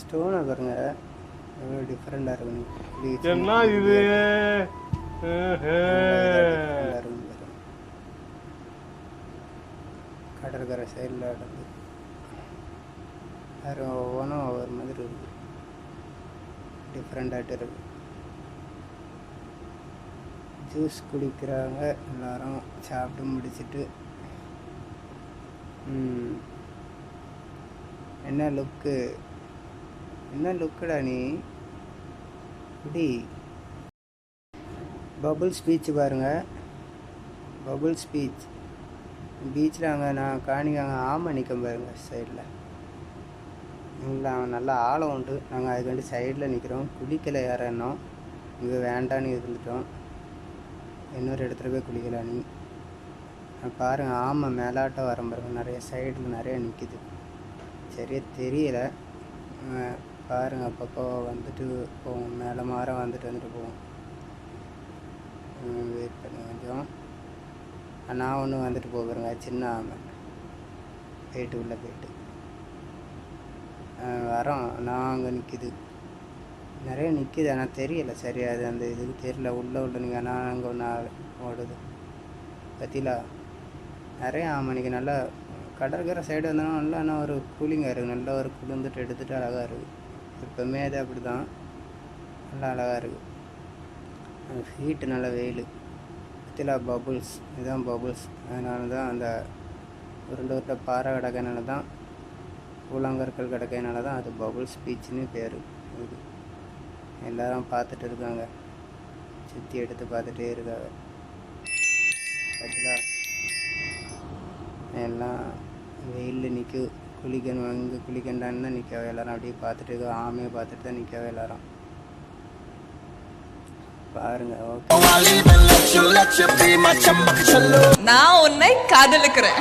ஸ்டோனை பாருங்க. எவ்வளோ டிஃப்ரெண்டாக இருக்கும் என்ன இது. கடற்கரை சைடில் நடந்து. வேறு ஒவ்வொன்றும் ஒவ்வொரு மாதிரி இருக்கு. டிஃப்ரெண்டாகிட்டு இருக்கு. ஜூஸ் குடிக்கிறாங்க எல்லாரும். சாப்பிட்டு முடிச்சிட்டு. என்ன லுக்கு என்ன லுக்குடா நீ? இப்படி பபுள் ஸ்பீச் பாருங்க. பபுள் ஸ்பீச் பீச்சில் அங்கே நான் காணிக்காங்க ஆமாம் நிற்கும் பாருங்க சைடில் இங்கே அவன் நல்லா ஆழம் உண்டு. நாங்கள் அதுக்காண்டி சைடில் நிற்கிறோம் குளிக்கலை யாரும் இங்கே வேண்டான்னு இருந்துட்டோம். இன்னொரு இடத்துல போய் குளிக்கலான்னு பாருங்கள் ஆமாம் மேலாட்டம் வர பாருங்க. நிறைய சைடில் நிறைய நிற்கிது சரியாக தெரியலை. பாருங்கள் பாருங்க அப்பப்போ வந்துட்டு போவோம். மேலே மாற வந்துட்டு வந்துட்டு போவோம். வெயிட் பண்ணி கொஞ்சம். நான் ஒன்று வந்துட்டு போகிறேங்க சின்ன ஆமை. போயிட்டு உள்ளே போயிட்டு. வரோம். நான் அங்கே நிற்கிது நிறைய நிற்கிது ஆனால் தெரியல. சரியா அது அந்த இதுக்கு தெரியல. உள்ளே உள்ள நீங்கள் ஆனால் அங்கே ஒன்று ஓடுது. பத்திலா? நிறைய ஆமாம் நல்லா கடற்கரை சைடு வந்தோன்னா நல்லா ஆனால் ஒரு கூலிங்காக இருக்குது நல்லா ஒரு குளிர்ந்துட்டு எடுத்துகிட்டு அழகாக இருக்குது எப்போவுமே அது அப்படி தான் நல்லா அழகாக இருக்குது ஹீட்டு நல்ல வெயில். பத்திலா பபுள்ஸ் இதுதான் பபுள்ஸ் அதனால தான் அந்த உருண்டை உருண்டை பாறை கிடக்கனால தான் கூழாங்கற்கள் கிடக்கனால தான் அது பபுள்ஸ் பீச்சுன்னு பேர். இது எல்லாரும் பார்த்துட்டு இருக்காங்க. சுற்றி எடுத்து பார்த்துட்டே இருக்காங்க. பார்த்தீங்களா எல்லாம் வெயிலில் நிற்கும் குளிக்கணும் இங்கே குளிக்கண்டான்னு தான் நிற்கவே எல்லாரும். அப்படியே பார்த்துட்டு இருக்கோம் ஆமையை பார்த்துட்டு தான் நிற்கவே எல்லாரும். பாருங்க ஓகே. நான் உன்னை காதலிக்கிறேன்.